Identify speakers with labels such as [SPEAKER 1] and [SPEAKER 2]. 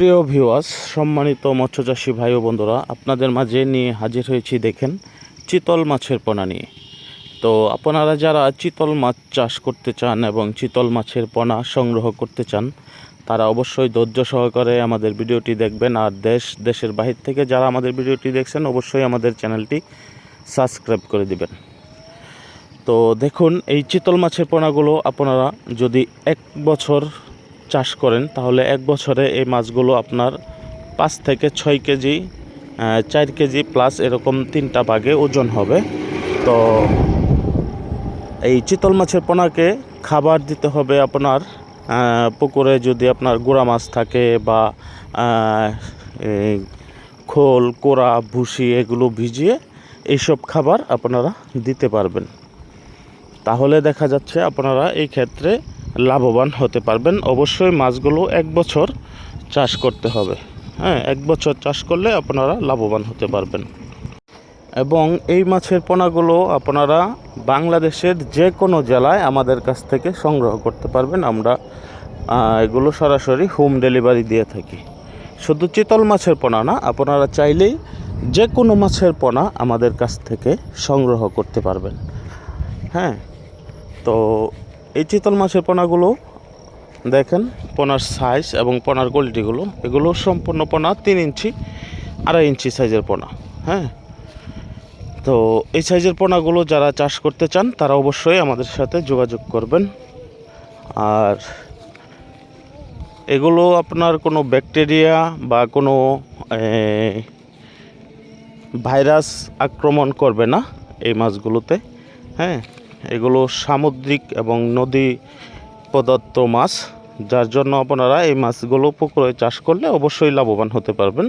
[SPEAKER 1] সুপ্রিয় ভিউয়ার্স সম্মানিত মৎস্যচাষী ভাই ও বন্ধুরা, আপনাদের মাঝে নিয়ে হাজির হয়েছি দেখেন চিতল মাছের পোনা নিয়ে। তো আপনারা যারা চিতল মাছ চাষ করতে চান এবং চিতল মাছের পোনা সংগ্রহ করতে চান, তারা অবশ্যই ধৈর্য সহকারে আমাদের ভিডিওটি দেখবেন আর দেশ, দেশের বাহির থেকে যারা আমাদের ভিডিওটি দেখছেন, অবশ্যই আমাদের চ্যানেলটি সাবস্ক্রাইব করে দিবেন। তো দেখুন, এই চিতল মাছের পোনাগুলো আপনারা যদি এক বছর চাষ করেন, তাহলে এক বছরে এই মাছগুলো আপনার পাঁচ থেকে ছয় কেজি চার কেজি প্লাস এরকম তিনটা ভাগে ওজন হবে। তো এই চিতল মাছের পোনাকে খাবার দিতে হবে আপনার পুকুরে যদি আপনার গোড়া মাছ থাকে বা খোল, কোড়া, ভুসি এগুলো ভিজিয়ে এইসব খাবার আপনারা দিতে পারবেন। তাহলে দেখা যাচ্ছে আপনারা এই ক্ষেত্রে লাভবান হতে পারবেন। অবশ্যই মাছগুলো এক বছর চাষ করতে হবে। হ্যাঁ এক বছর চাষ করলে আপনারা লাভবান হতে পারবেন। এবং এই মাছের পোনাগুলো আপনারা বাংলাদেশের যে কোনো জেলায় আমাদের কাছ থেকে সংগ্রহ করতে পারবেন। আমরা এগুলো সরাসরি হোম ডেলিভারি দিয়ে থাকি। শুধু চিতল মাছের পোনা না, আপনারা চাইলেই যে কোনো মাছের পোনা আমাদের কাছ থেকে সংগ্রহ করতে পারবেন। হ্যাঁ তো এই চিতল মাছের পোনাগুলো দেখেন, পোনার সাইজ এবং পোনার কোয়ালিটিগুলো এগুলো সম্পূর্ণ পোনা তিন ইঞ্চি, আড়াই ইঞ্চি সাইজের পোনা হ্যাঁ? তো এই সাইজের পোনাগুলো যারা চাষ করতে চান, তারা অবশ্যই আমাদের সাথে যোগাযোগ করবেন। আর এগুলো আপনার কোনো ব্যাকটেরিয়া বা কোনো ভাইরাস আক্রমণ করবে না এই মাছগুলোতে হ্যাঁ? এগুলো সামুদ্রিক এবং নদী পদার্থ মাছ, যার জন্য আপনারা এই মাছগুলো পুকুরে চাষ করলে অবশ্যই লাভবান হতে পারবেন।